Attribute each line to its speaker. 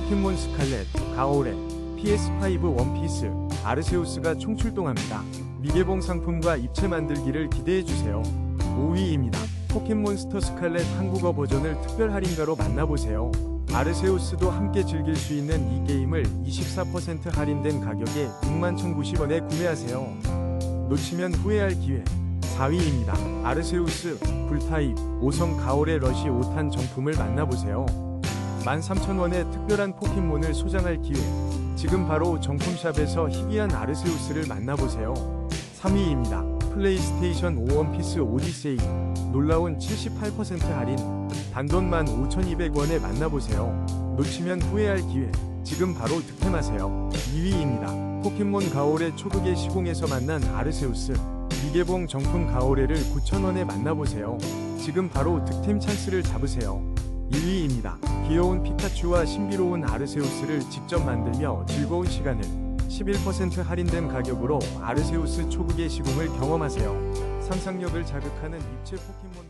Speaker 1: 포켓몬 스칼렛, 가오레, PS5 원피스, 아르세우스가 총출동합니다. 미개봉 상품과 입체 만들기를 기대해주세요. 5위입니다. 포켓몬스터 스칼렛 한국어 버전을 특별 할인가로 만나보세요. 아르세우스도 함께 즐길 수 있는 이 게임을 24% 할인된 가격에 61,090원에 구매하세요. 놓치면 후회할 기회. 4위입니다. 아르세우스, 불타입, 5성 가오레 러시 5탄 정품을 만나보세요. 13,000원의 특별한 포켓몬을 소장할 기회. 지금 바로 정품샵에서 희귀한 아르세우스를 만나보세요. 3위입니다. 플레이스테이션 5 원피스 오디세이. 놀라운 78% 할인. 단돈 15,200원에 만나보세요. 놓치면 후회할 기회. 지금 바로 득템하세요. 2위입니다. 포켓몬 가오레 초극의 시공에서 만난 아르세우스. 미개봉 정품 가오레를 9,000원에 만나보세요. 지금 바로 득템 찬스를 잡으세요. 1위입니다. 귀여운 피카츄와 신비로운 아르세우스를 직접 만들며 즐거운 시간을 11% 할인된 가격으로 아르세우스 초극의 시공을 경험하세요. 상상력을 자극하는 입체 포켓몬